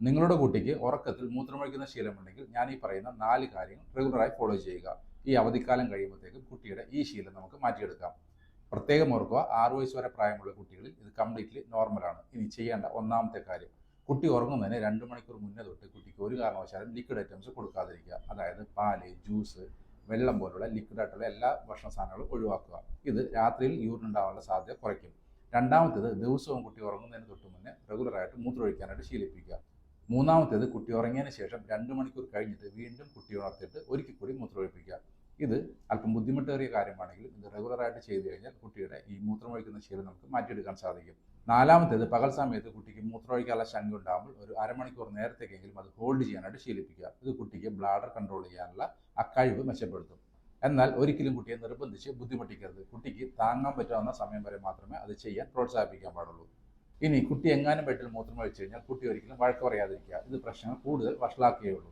നിങ്ങളുടെ കുട്ടിക്ക് ഉറക്കത്തിൽ മൂത്രമൊഴിക്കുന്ന ശീലമുണ്ടെങ്കിൽ ഞാൻ ഈ പറയുന്ന നാല് കാര്യങ്ങൾ റെഗുലറായി ഫോളോ ചെയ്യുക. ഈ അവധിക്കാലം കഴിയുമ്പോഴത്തേക്കും കുട്ടിയുടെ ഈ ശീലം നമുക്ക് മാറ്റിയെടുക്കാം. പ്രത്യേകം ഓർക്കുക ആറ് വയസ്സ് വരെ പ്രായമുള്ള കുട്ടികളിൽ ഇത് കംപ്ലീറ്റ്ലി നോർമലാണ് ഇനി ചെയ്യേണ്ട ഒന്നാമത്തെ കാര്യം കുട്ടി ഉറങ്ങുന്നതിന് രണ്ട് മണിക്കൂർ മുന്നേ തൊട്ട് കുട്ടിക്ക് ഒരു കാരണവശാലും ലിക്വിഡ് ഐറ്റംസ് കൊടുക്കാതിരിക്കുക. അതായത് പാൽ ജ്യൂസ് വെള്ളം പോലുള്ള ലിക്വിഡ് ആയിട്ടുള്ള എല്ലാ ഭക്ഷണ സാധനങ്ങളും ഒഴിവാക്കുക. ഇത് രാത്രിയിൽ യൂറിൻ ഉണ്ടാവാനുള്ള സാധ്യത കുറയ്ക്കും. രണ്ടാമത്തേത് ദിവസവും കുട്ടി ഉറങ്ങുന്നതിന് തൊട്ട് മുന്നേ റെഗുലറായിട്ട് മൂത്രമൊഴിക്കാനായിട്ട് ശീലിപ്പിക്കുക. മൂന്നാമത്തേത് കുട്ടി ഉറങ്ങിയതിന് ശേഷം രണ്ട് മണിക്കൂർ കഴിഞ്ഞിട്ട് വീണ്ടും കുട്ടി ഉണർത്തിയിട്ട് ഒരിക്കൽ കൂടി മൂത്രമൊഴിപ്പിക്കുക. ഇത് അല്പം ബുദ്ധിമുട്ടേറിയ കാര്യമാണെങ്കിലും ഇത് റെഗുലറായിട്ട് ചെയ്തു കഴിഞ്ഞാൽ കുട്ടിയുടെ ഈ മൂത്രമൊഴിക്കുന്ന ശീലം നമുക്ക് മാറ്റിയെടുക്കാൻ സാധിക്കും. നാലാമത്തേത് പകൽ സമയത്ത് കുട്ടിക്ക് മൂത്രമൊഴിക്കാനുള്ള ശങ്ക ഉണ്ടാകുമ്പോൾ ഒരു അരമണിക്കൂർ നേരത്തേക്കെങ്കിലും അത് ഹോൾഡ് ചെയ്യാനായിട്ട് ശീലിപ്പിക്കുക. ഇത് കുട്ടിക്ക് ബ്ലാഡർ കൺട്രോൾ ചെയ്യാനുള്ള അക്കഴിവ് മെച്ചപ്പെടുത്തും. എന്നാൽ ഒരിക്കലും കുട്ടിയെ നിർബന്ധിച്ച് ബുദ്ധിമുട്ടിക്കരുത്. കുട്ടിക്ക് താങ്ങാൻ പറ്റാവുന്ന സമയം വരെ മാത്രമേ അത് ചെയ്യാൻ പ്രോത്സാഹിപ്പിക്കാൻ പാടുള്ളൂ. ഇനി കുട്ടി എങ്ങാനും വീട്ടിൽ മൂത്രം ഒഴിച്ചു കഴിഞ്ഞാൽ കുട്ടി ഒരിക്കലും വഴക്ക് പറയാതിരിക്കുക. ഇത് പ്രശ്നങ്ങൾ കൂടുതൽ വഷളാക്കുകയുള്ളൂ